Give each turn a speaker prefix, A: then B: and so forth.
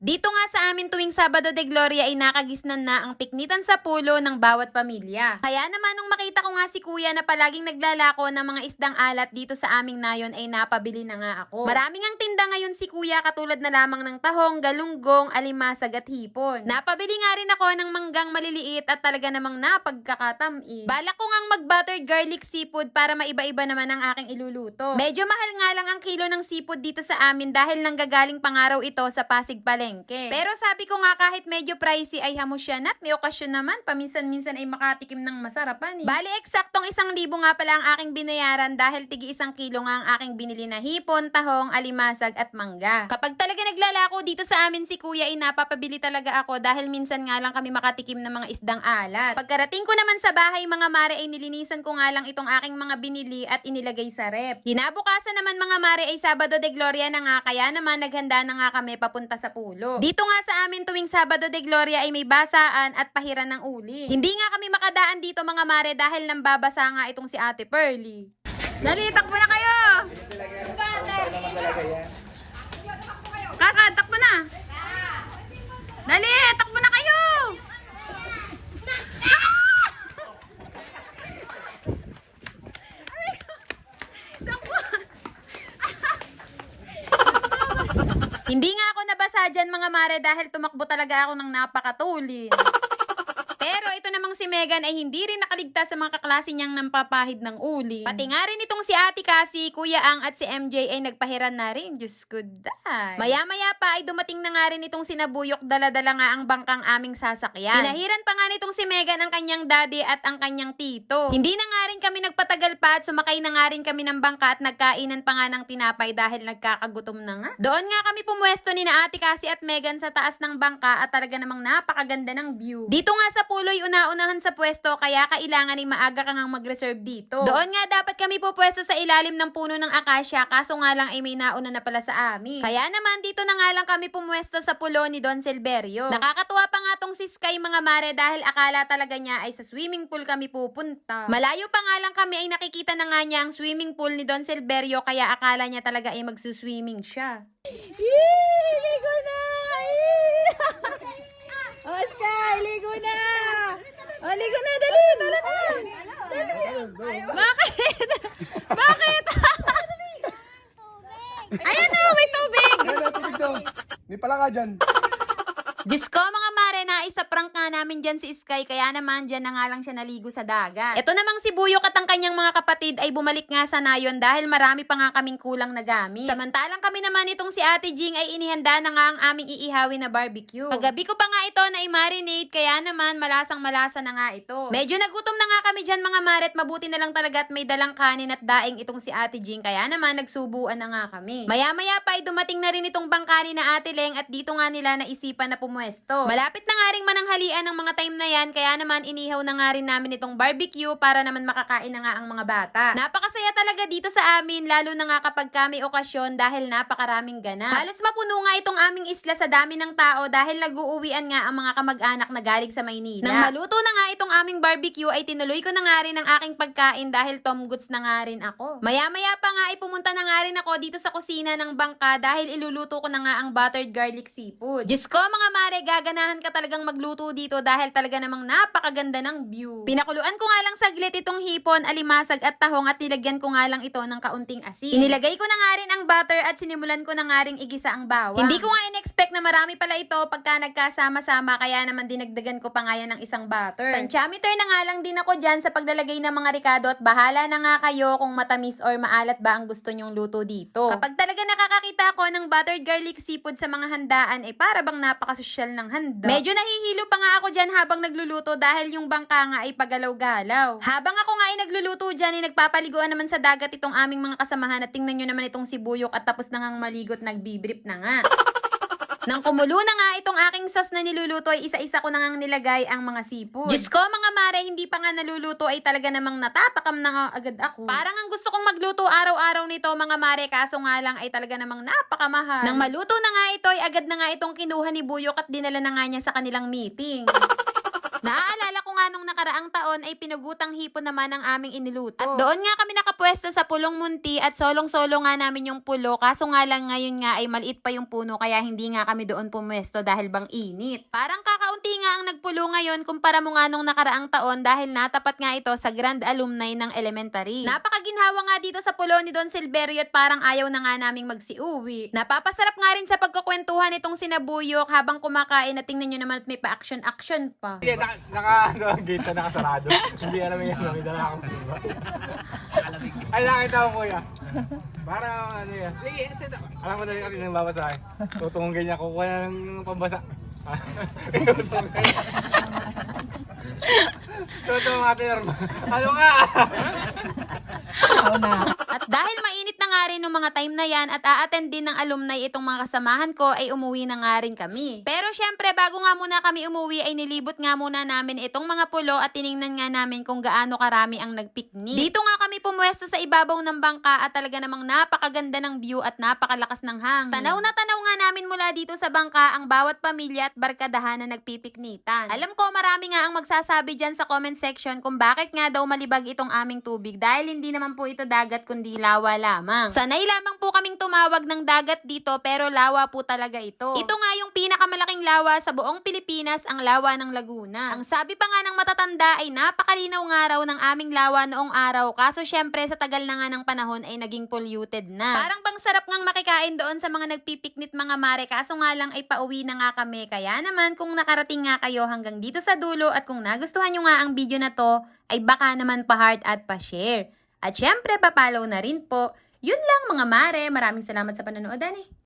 A: Dito nga sa amin tuwing Sabado de Gloria ay nakagisnan na ang piknitan sa pulo ng bawat pamilya. Kaya naman nung makita ko nga si kuya na palaging naglalako ng mga isdang alat dito sa aming nayon ay napabili na nga ako. Maraming ang tinda ngayon si kuya katulad na lamang ng tahong, galunggong, alimasag at hipon. Napabili nga rin ako ng manggang maliliit at talaga namang napagkakatamis. Balak ko ngang mag-buttered garlic seafood para maiba-iba naman ang aking iluluto. Medyo mahal nga lang ang kilo ng seafood dito sa amin dahil nanggagaling pangaraw ito sa Pasig Palengke. Pero sabi ko nga kahit medyo pricey ay hamos yan at may okasyon naman paminsan-minsan ay makatikim ng masarapan eh. Bali eksaktong isang libo nga pala ang aking binayaran dahil tigi isang kilo nga ang aking binili na hipon, tahong, alimasag at mangga. Kapag talaga naglalako dito sa amin si kuya ay napapabili talaga ako dahil minsan nga lang kami makatikim ng mga isdang alat. Pagkarating ko naman sa bahay mga mare ay nilinisan ko nga lang itong aking mga binili at inilagay sa rep. Hinabukasan naman mga mare ay Sabado de Gloria na nga kaya naman naghanda na nga kami papunta sa pulo. Dito nga sa amin tuwing Sabado de Gloria ay may basaan at pahiran ng uli. Hindi nga kami makadaan dito mga mare dahil nambabasa nga itong si Ate Pearly. Dali, takbo na kayo! Kaka, takbo na! Dali, takbo na kayo! Hindi nga ako nabasa dyan mga mare dahil tumakbo talaga ako ng napakatulin. Pero ito namang si Megan ay hindi rin nakaligtas sa mga kaklase niyang nampapahid ng uli. Pati nga rin itong si Ate Cassie, Kuya Ang at si MJ ay nagpahiran na rin. Diyos ko, day. Maya-maya pa ay dumating na nga rin itong sinabuyok dala-dala nga ang bangkang aming sasakyan. Pinahiran pa nga nitong si Megan ang kanyang daddy at ang kanyang tito. Hindi na nga rin kami nagpatagal pa at sumakay na nga rin kami ng bangka at nagkainan pa nga ng tinapay dahil nagkakagutom na nga. Doon nga kami pumuesto ni na Ate Cassie at Megan sa taas ng bangka at talaga namang napakaganda ng view. Dito nga sa puloy una-unahan sa pwesto kaya kailangan ay maaga kang mag-reserve dito. Doon nga dapat kami pupwesto sa ilalim ng puno ng akasya kaso nga lang ay may nauna na pala sa amin. Kaya naman dito na nga lang kami pumwesto sa pulo ni Don Silverio. Nakakatuwa pa nga tong si Sky mga mare dahil akala talaga niya ay sa swimming pool kami pupunta. Malayo pa nga lang kami ay nakikita na nga niya ang swimming pool ni Don Silverio kaya akala niya talaga ay magsuswimming siya.
B: Yee! Ligo na! Yee! oh, Sky! Ligo na! Oh, ligo na! Dali! Dali na! Dali! Bakit? Bakit? Ayan o! May tubig!
C: Ayan natin dito. May pala ka dyan.
A: Diyos ko mga isa prank nga namin dyan si Sky kaya naman dyan na nga lang siya naligo sa dagat. Ito namang si Buyok at ang kanyang mga kapatid ay bumalik nga sa nayon dahil marami pa nga kaming kulang na gamit. Samantalang kami naman itong si Ate Jing ay inihanda na nga ang aming iihawin na barbecue. Paggabi ko pa nga ito na i-marinate kaya naman malasang malasa na nga ito. Medyo nagutom na nga kami dyan mga mare at mabuti na lang talaga at may dalang kanin at daing itong si Ate Jing kaya naman nagsubuan na nga kami. Maya-maya pa ay dumating na rin itong bangkani na Ate Leng at dito nga nila naisipan na pumuesto. Malapit na nga rin mananghalian ng mga time na yan, kaya naman inihaw na nga rin namin itong barbecue para naman makakain na nga ang mga bata. Napakasaya talaga dito sa amin, lalo na nga kapag kami okasyon dahil napakaraming ganap. Halos mapuno nga itong aming isla sa dami ng tao dahil nag-uuwian nga ang mga kamag-anak na galing sa Maynila. Nang maluto na nga itong aming barbecue ay tinuloy ko na nga rin ang aking pagkain dahil tom goods na nga rin ako. Maya-maya pa nga ay pumunta na nga rin ako dito sa kusina ng bangka dahil iluluto ko na nga ang buttered garlic seafood. Diyos ko mga mare, gaganahan ka talagang magluto dito dahil talaga namang napakaganda ng view. Pinakuluan ko nga lang saglit itong hipon, alimasag at tahong at nilagyan ko nga lang ito ng kaunting asin. Inilagay ko na nga rin ang butter at sinimulan ko na nga rin igisa ang bawang. Hindi ko nga in-expect na marami pala ito pagka nagkasama-sama kaya naman dinagdagan ko pa nga yan ng isang butter. Panchameter na nga lang din ako dyan sa paglalagay ng mga ricado at bahala na nga kayo kung matamis or maalat ba ang gusto nyong luto dito. Kapag talaga nakakakita ako ng buttered garlic seafood sa mga handaan ay para bang napakasosyal ng handa. Medyo nahihilo pa nga ako dyan habang nagluluto dahil yung bangka nga ay pagalaw-galaw. Habang ako nga ay nagluluto dyan ay nagpapaliguan naman sa dagat itong aming mga kasamahan at tingnan nyo naman itong sibuyok at tapos na ngang maligot nagbibrip na nga. Nang kumulo na nga itong aking sauce na niluluto ay isa-isa ko na ngang nilagay ang mga seafood. Diyos ko mga mare, hindi pa nga naluluto ay talaga namang natatakam na nga agad ako. Parang ang gusto kong magluto araw-araw nito mga mare, kaso nga lang ay talaga namang napakamahal. Nang maluto na nga ito ay agad na nga itong kinuha ni Buyok at dinala na nga niya sa kanilang meeting. Nung nakaraang taon ay pinugutang hipon naman ang aming iniluto. At doon nga kami nakapwesto sa Pulong Munti at solong-solo nga namin yung pulo kaso nga lang ngayon nga ay maliit pa yung puno kaya hindi nga kami doon pumwesto dahil bang init. Parang kakaunti nga ang nagpulo ngayon kumpara mo nga nung nakaraang taon dahil natapat nga ito sa Grand Alumni ng Elementary. Napakaginhawa nga dito sa pulo ni Don Silverio at parang ayaw na nga naming magsiuwi. Napapasarap nga rin sa pagkukwentuhan itong sinabuyok habang kumakain na tingnan nyo naman at may pa-action-action pa.
D: Hindi, naka, naka, ano, na nakasarado. Hindi alam yung ano, may dala akong iba. Ay, nakita ko kuya. Parang ano yan. Sige, ito. Alam mo na rin kasi nang babasahin. Tutungong ganyan, kukuha na ng pambasa. Totoo mga pirma. Ano ka?
A: At dahil rin ng mga time na yan at a-attend din ng alumni itong mga kasamahan ko ay umuwi na nga rin kami. Pero syempre bago nga muna kami umuwi ay nilibot nga muna namin itong mga pulo at tiningnan nga namin kung gaano karami ang nagpiknik. Dito nga kami pumwesto sa ibabaw ng bangka at talaga namang napakaganda ng view at napakalakas ng hangin. Tanaw na tanaw nga namin mula dito sa bangka ang bawat pamilya at barkadahan na nagpipiknitan. Alam ko marami nga ang magsasabi dyan sa comment section kung bakit nga daw malibag itong aming tubig dahil hindi naman po ito dagat kundi lawa lamang. Sanay lamang po kaming tumawag ng dagat dito pero lawa po talaga ito. Ito nga yung pinakamalaking lawa sa buong Pilipinas, ang lawa ng Laguna. Ang sabi pa nga ng matatanda ay napakalinaw nga raw ng aming lawa noong araw kaso syempre sa tagal na nga ng panahon ay naging polluted na. Parang bang sarap ngang makikain doon sa mga nagpipiknit mga mare kaso nga lang ay pauwi na nga kami. Kaya naman kung nakarating nga kayo hanggang dito sa dulo at kung nagustuhan nyo nga ang video na to ay baka naman pa-heart at pa-share. At syempre, papalaw na rin po. Yun lang mga mare. Maraming salamat sa panonood, Ani.